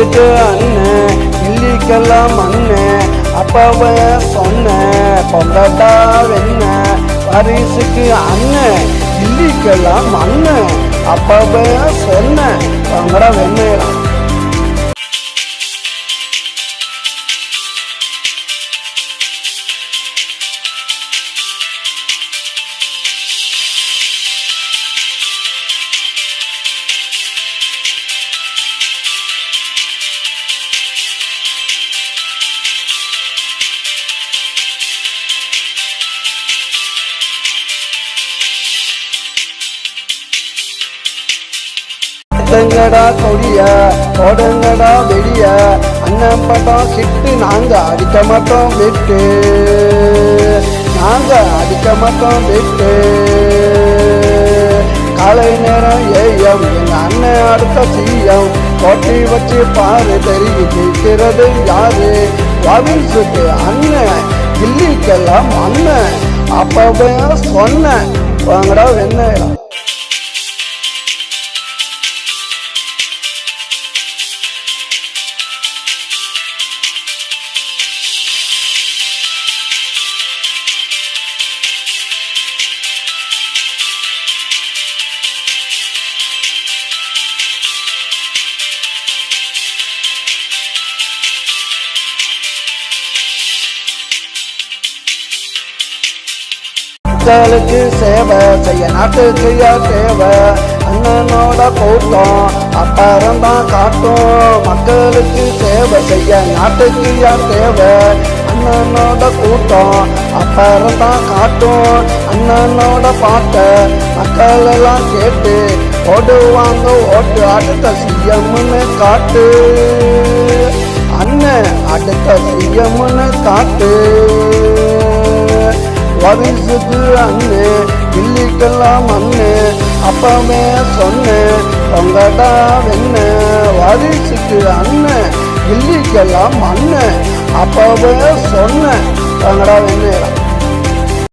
இதுக்கு அண்ணன் இல்லிக்கெல்லாம் அண்ணன் அப்பாவை சொன்னேன் பொங்கட்டா வெண்ண. பரிசுக்கு அண்ணன் இல்லிக்கெல்லாம் அண்ணன் அப்பாவை சொன்னேன் பங்கடா வெண்ணெய்லாம் எடுங்கடா கொடிய போடுங்கடா வெளிய அண்ணன் பட்டம் சிட்டு நாங்க அடிக்க மாட்டோம் விட்டு. நாங்க அடிக்க மாட்டோம் விட்டு. காலை நேரம் ஏஎம் எங்க அண்ணன் அடுத்த சிஎம். கொட்டி வச்சு பாரு தெரிவி நிற்கிறது யாரு? ரவின்ஸுக்கு அண்ணன் கில்லிக்கெல்லாம் அண்ணன். அப்பவே சொன்னேன் வாங்கடா வெண்ணெய்லாம். மக்களுக்கு சேவை செய்ய நாட்டுக்கு யார் தேவை அண்ணனோட கூட்டம் அப்புறம் தான் காட்டும். மக்களுக்கு சேவை செய்ய நாட்டுக்கு யார் தேவை அண்ணனோட கூட்டம் அப்புறம் தான் காட்டும். அண்ணனோட பாட்டை மக்கள் எல்லாம் கேட்டு ஓடுவாங்க ஓட்டு அடுத்த சிஎம்னு காட்டு. அண்ணன் அடுத்த சிஎம்னு காட்டு. வரிசுக்கு அண்ணே இல்லிக்கெல்லாம் அண்ணே அப்பவே சொன்னேன் பொங்கடா வெண்ண வரிசுக்கு அண்ணன் இல்லிக்கெல்லாம் அண்ணன் அப்பவே சொன்னேன் பொங்கடா வெண்ணேடா